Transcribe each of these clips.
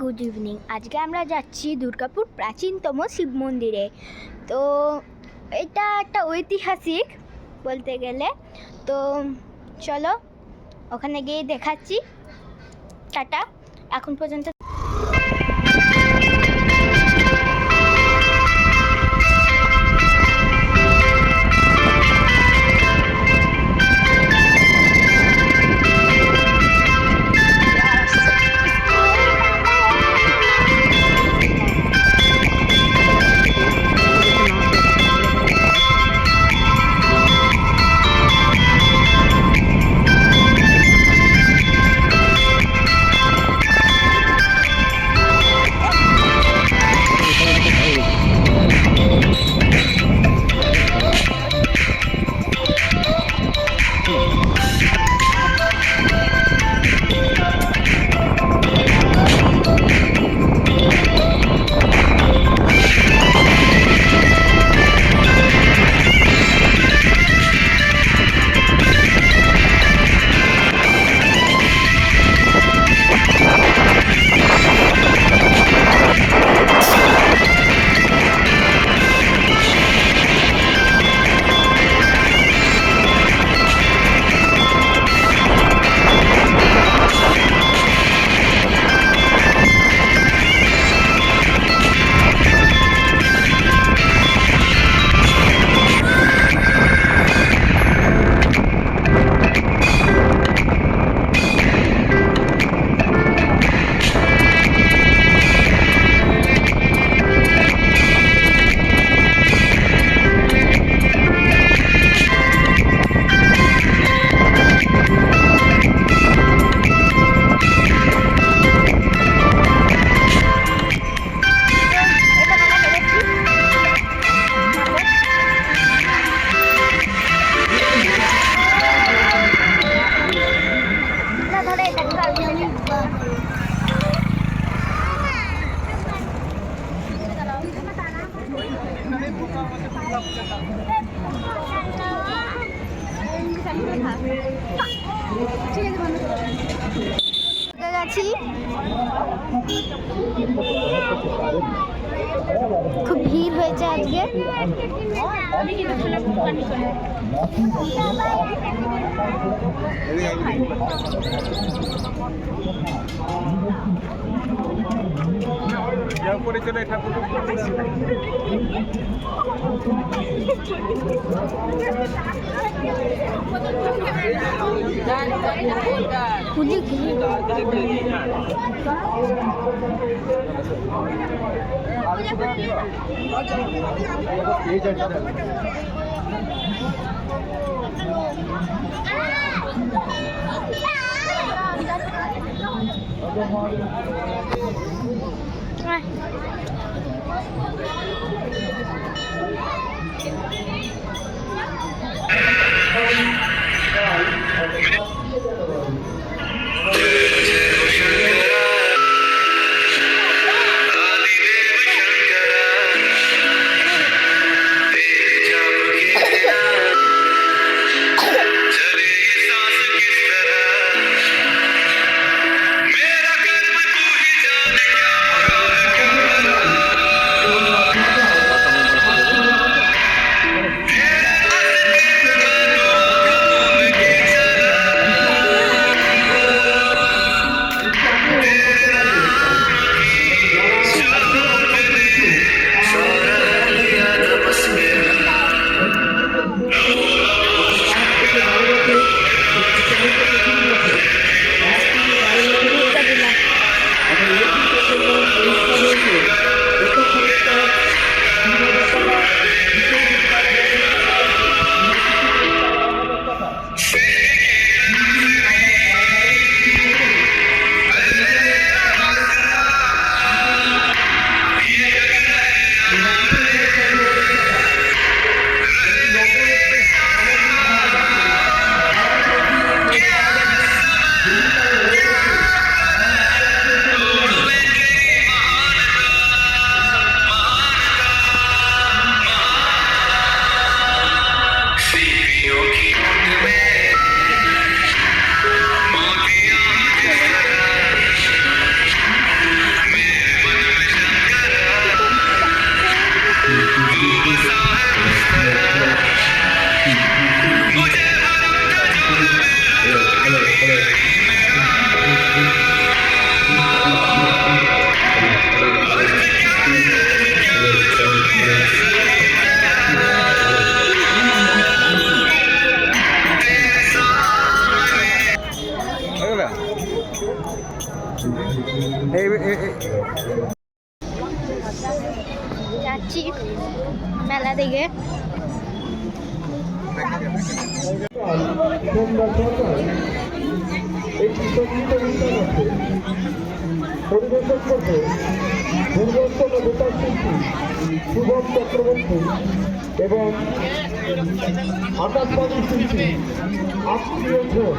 Good evening আজকে আমরা যাচ্ছি দুর্গাপুর প্রাচীনতম শিব মন্দিরে। তো এটা একটা ঐতিহাসিক বলতে গেলে। তো চলো, ওখানে গিয়ে দেখাচ্ছি। টাটা। এখন পর্যন্ত পরিচয় ঠাকুর এই Thank you. Rồi. যাচ্ছি মেলা দিকে তোমরা সরকার একটি সংগীত অনুষ্ঠান আছে পরিবেশন করবে দুর্গোত্তম বেতার শিল্পী শুভম চক্রবর্তী এবং আকাশবাণী শিল্পী আত্মীয় ঘোষ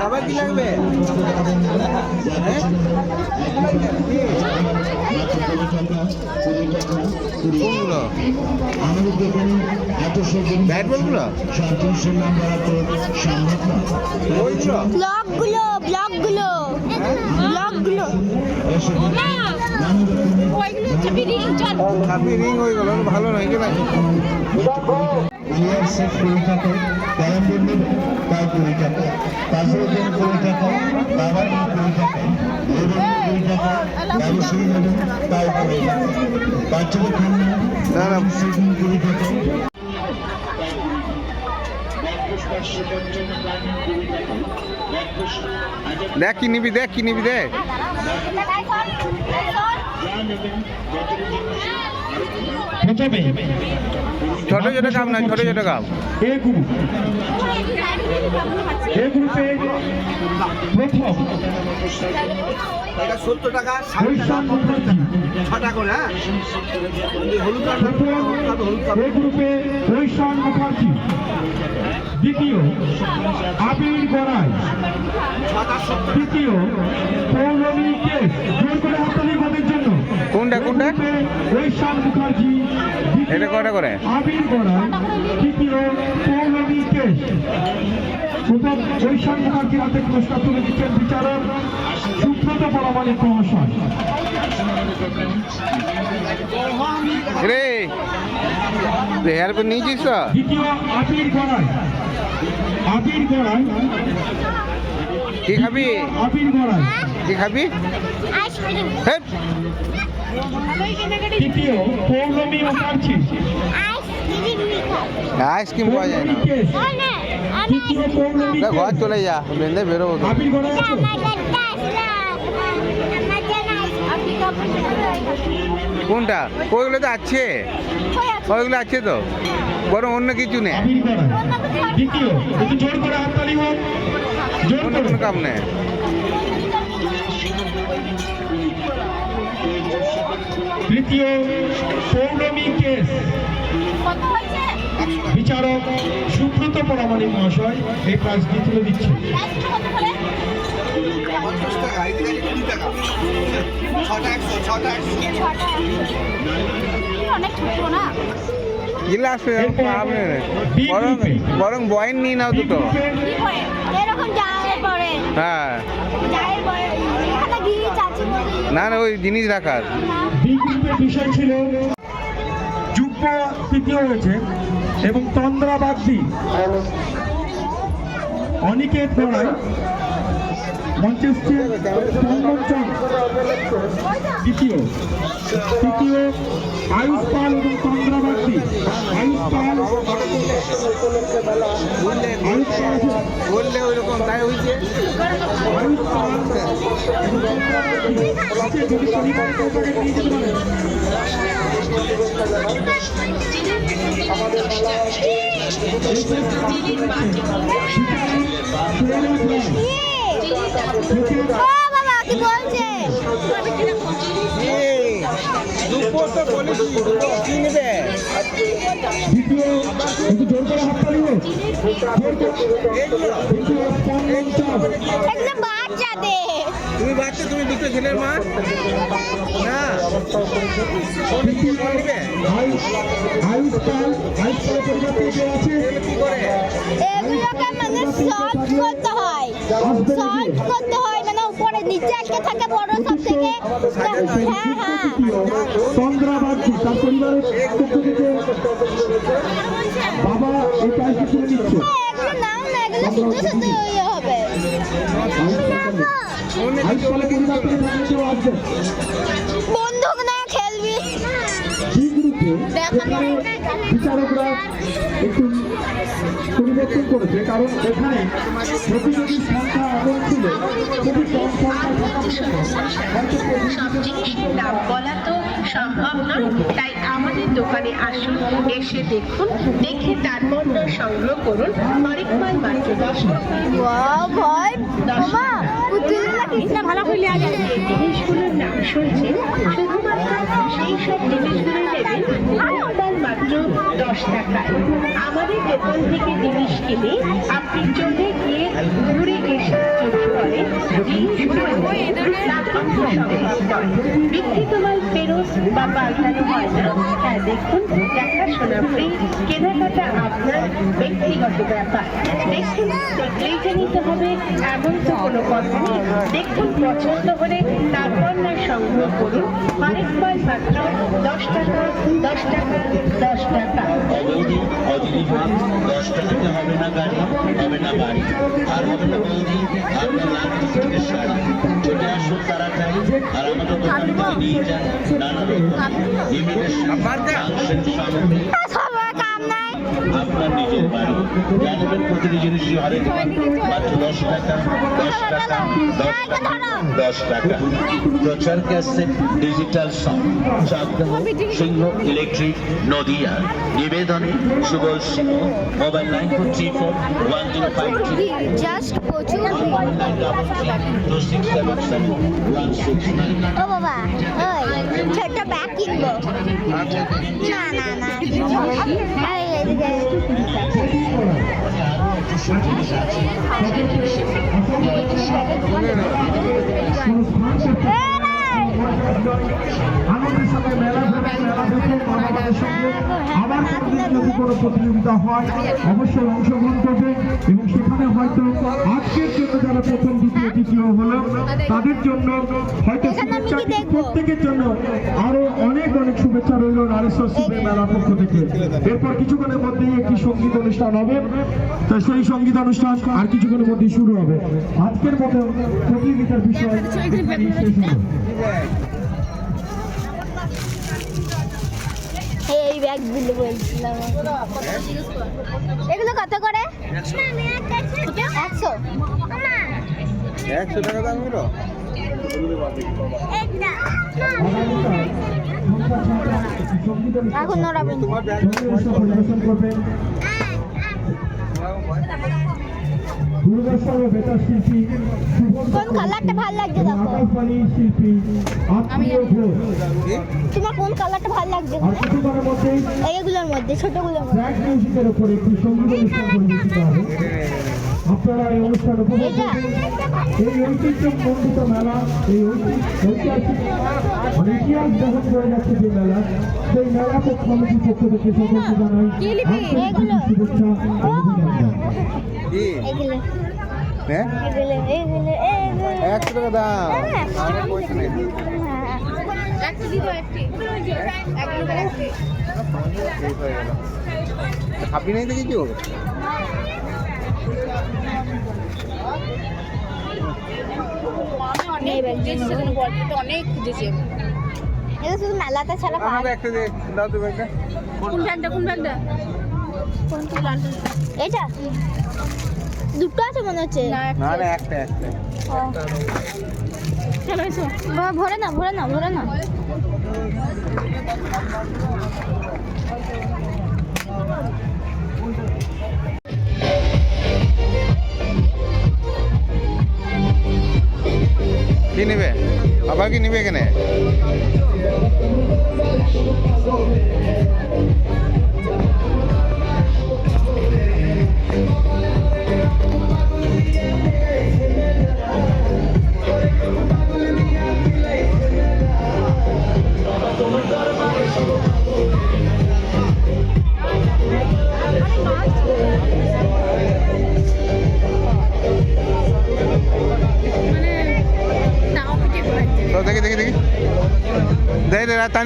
আবার কি লাগবে? কোনগুলো ব্যাট বলগুলো ওইগুলো রিং ওইগুলো ভালো নয় এগুলো জিআরসেফ কুড়ি টাকা কুড়ি টাকা পাশের জন্য কুড়ি টাকা বাবার কুড়ি টাকা লেবুর কুড়ি টাকা ব্যবসায়ী নেবেন তাই কুড়ি টাকা বাচ্চাদের খান্না না না কুড়ি টাকা দেখ কি নিবি দেখ কি নিবি দেখ। প্রথমে ছোট ছোট কাপ না ছোট ছোট কাপ এ গ্রুপ। এ গ্রুপে প্রথম। এটা সত্তর টাকা ছটা করে হ্যাঁ হলুদ এ গ্রুপে মুখার্জি। দ্বিতীয় আবির গড়াই। তৃতীয় পৌলমী কেস কোনটা কোনটা? এটা কটা করে? আবির গড়াই তৃতীয় পৌলমী কেস প্রথম বৈশাখ মুখার্জির হাতে পুরস্কার তুলে দিচ্ছেন বিচারক সুব্রত পরামানিক মহাশয়। রে হেয়ার পর নিয়েছিস তো। দ্বিতীয় আবির গড়াই আবির গড়াই কি খাবি? আবির গড়াই কি খাবি? আইসক্রিম তৃতীয় পৌলমী মুখার্জি আইসক্রিম পাওয়া যায় না। তৃতীয় পৌলমী ঘর চলে যা বেঁধে বেরোবো আবির আছো কোনটা? ওইগুলো তো আছে। ওইগুলো আছে তো। বরং অন্য কিছু নেই অন্য কোনো কাম নেই তৃতীয় পৌলমী কেস। বিচারক সুব্রত পরামানিক মহাশয় এই প্রাইজটি তুলে দিচ্ছে অনেক গিলাস বরং বরং বয়েন নিয়ে নাও দুটো। এরকম জায়ের পরে। হ্যাঁ। না না ওই জিনিস রাখার। বিষয় ছিল যুগ্ম তৃতীয় হয়েছে এবং তন্দ্রা বাগদি অনিকেত গড়াই মঞ্চস্থে চন্দনচন দ্বিতীয় তৃতীয় আয়ুষ পাল এবং তন্দ্রা আয়ুষ পাল বললে ওই তাই হয়েছে? আয়ুষ পাল যদি নিয়ে যেতে পারেন ও বাবা তুমি বাচ্চা তুমি দুটো ছেলের মা না থেকে আছে কি করে মানে সলভ করতে হয় হয় মানে উপরে নিচে একটা থাকে বড় সব থেকে। হ্যাঁ হ্যাঁ। তন্দ্রা তার পরিবারের পক্ষ থেকে বাবা এই কাজটি তুলে নিচ্ছে। এগুলো না শুধু শুধু ইয়ে হবে। না খেলবি। বিচারকরা একটু পরিবর্তন করেছে কারণ এখানে প্রতিযোগীর সংখ্যা এমন ছিল খুবই কম সংখ্যা সব জিনিসের দাম বলা তো সম্ভব নয় তাই আমাদের দোকানে আসুন এসে দেখুন দেখে তারপর না সংগ্রহ করুন। হরেক মাল মাত্র দশ টাকা। বাহ ভাই মামা পুতুলগুলো কিতনা ভালো করে লিয়া জিনিসগুলোর নাম শুনছেন শুধুমাত্র সেই সব জিনিসগুলো নেবেন মাত্র দশ টাকায় আমাদের দোকান থেকে জিনিস কিনে আপনি চলে গিয়ে ঘুরে এসে চোখ সম্ভব বিক্রিত মাল ফেরত বা পাল্টানো হয় না। হ্যাঁ দেখুন দেখাশোনা ফ্রি কেনাকাটা আপনার ব্যক্তিগত ব্যাপার। দেখুন দেখলেই যে নিতে হবে এমন তো কোনো কথা নেই। দেখুন পছন্দ হলে তারপর না সংগ্রহ করুন। মাল মাত্র দশ টাকা দশ টাকা দশ টাকা। অদিনী ভাব দশ টাকাতে হবে না গাড়ি হবে না বাড়ি আর হবে না বৌদি আপনার লাগবে থেকে শাড়ি চলে আসুন তাড়াতাড়ি আর আমাদের দোকান নিয়ে যান নানা রকম ইমিটেশন সামগ্রী আপনার নিজের বাড়ি। জানবেন প্রতিটি জিনিসই মাল মাত্র দশ টাকা দশ টাকা দশ টাকা দশ টাকা। প্রচার cassette digital song Chakdaha Singha electric Nadia. নিবেদনে Subal Singha mobile nine four three four one zero five three. Just প্রচুর nine double three two six seven seven one six ও বাবা ওই ছোট্ট ব্যাগ কিনবো। না না না। আবার কোনোদিন কোনো প্রতিযোগিতা হয় অবশ্যই অংশগ্রহণ করবে এবং সেখানে হয়তো আজকের জন্য যারা প্রথম দ্বিতীয় তৃতীয় হলো তাদের জন্য হয়তো প্রত্যেকের জন্য আরও অনেক শুভেচ্ছা রইল নারেশ্বর শিবের মেলার পক্ষ থেকে। এরপর কিছুক্ষণের মধ্যেই একটি সংগীত অনুষ্ঠান হবে। তো সেই সংগীত অনুষ্ঠান আর কিছুক্ষণের মধ্যেই শুরু হবে। আজকের মতো প্রতিযোগিতার বিষয় এই ব্যাগগুলো বলছিলাম এগুলো কত করে? একশো। একশো। টাকা দাম এখন পরিবেশন করবেন দূরদর্শন বেতার শিল্পী কোন কালারটা ভালো লাগছে দেখো? আকাশবাণী শিল্পী আত্মীয় ঘোষ তোমার কোন কালারটা ভালো লাগছে? কিছুক্ষণের এইগুলোর মধ্যে ছোটগুলোর মধ্যে। ট্র্যাক মিউজিকের উপর একটি সংগীত অনুষ্ঠান পরিবেশিত হবে। আপনারা এই অনুষ্ঠান উপভোগ এই ঐতিহ্যমণ্ডিত মেলা এই ঐতিহাসিক মানে ইতিহাস বহন করে যাচ্ছে যে মেলা সেই মেলা কমিটির পক্ষ থেকে সকলকে জানাই। শুভেচ্ছা হ্যাঁ একশো টাকা দাম হ্যাঁ। পয়সা নেই। খাবি তো কিছু অনেক খুঁজেছি আমি। এগুলো শুধু মেলাতে ছাড়া পাওয়া একটা দে দুটো আছে মনে হচ্ছে একটা একটা ভরে- না ভরে না ভরে না কি নেবে আবার কি নেবে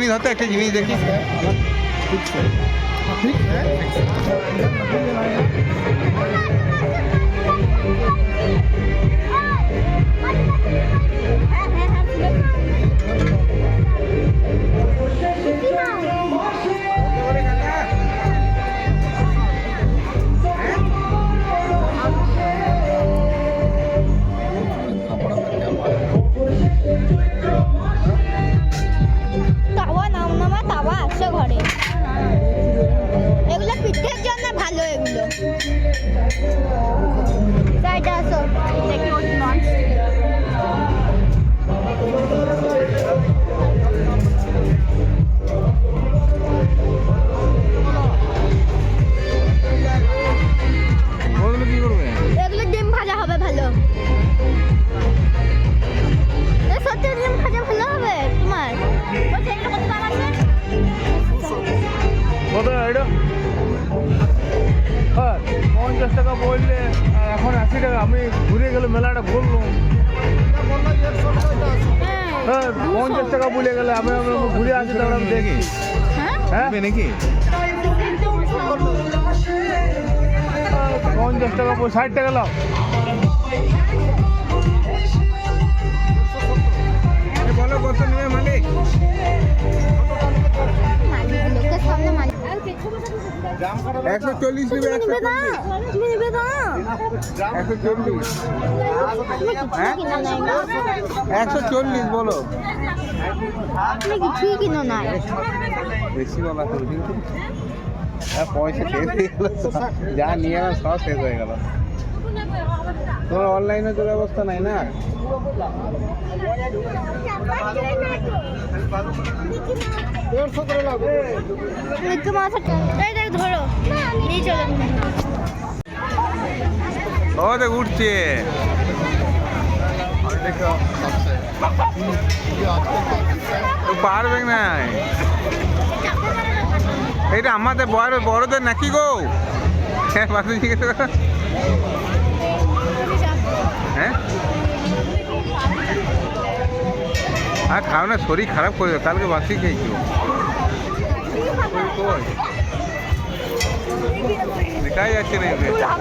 রাতানি ধরতে একটা জিনিস দেখি। ঘুরে আমি দেখি। হ্যাঁ? নাকি? পঞ্চাশ টাকা ষাট টাকা লাও বলো কত নেবে মালিক? লোকের সামনে মালিক একশো চল্লিশ নেবে একশো নিবে না। চল্লিশ না। একশো চল্লিশ। না বলো। কিছুই কিনো নাই? বেশি বলা হ্যাঁ পয়সা শেষ হয়ে গেল। যা নিয়ে এলাম সব শেষ হয়ে গেল। তোমার অনলাইনে তো ব্যবস্থা নাই না? ও উঠছে। পারবে না। এইটা আমাদের বড় বড়দের নাকি গো? হ্যাঁ জিজ্ঞেস। হ্যাঁ আর খাও না শরীর খারাপ করে দেবে কালকে বাসি খেয়েছিল কই? দেখাই যাচ্ছে না এদের। আর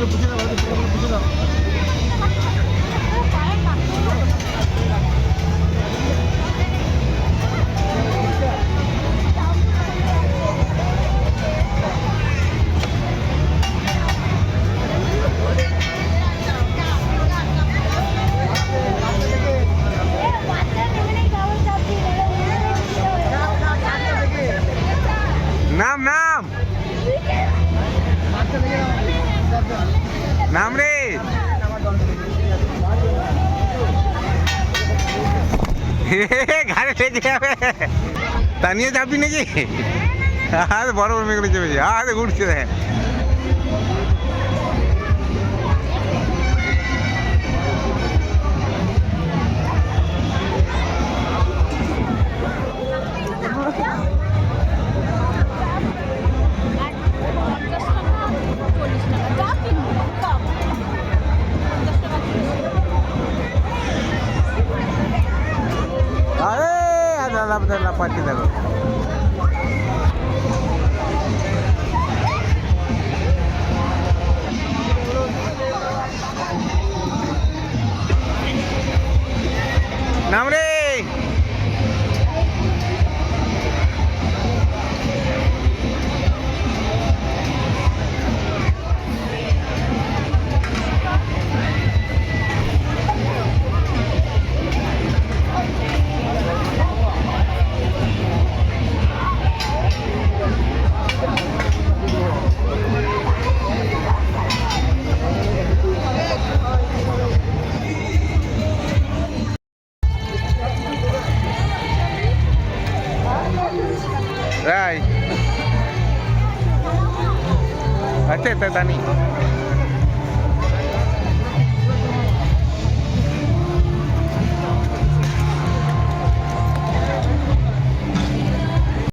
নাম তা নিয়ে যাবি নাকি আর বড় বড় মেয়েগুলো চেপেছে আর ঘুরছে দেখ আরে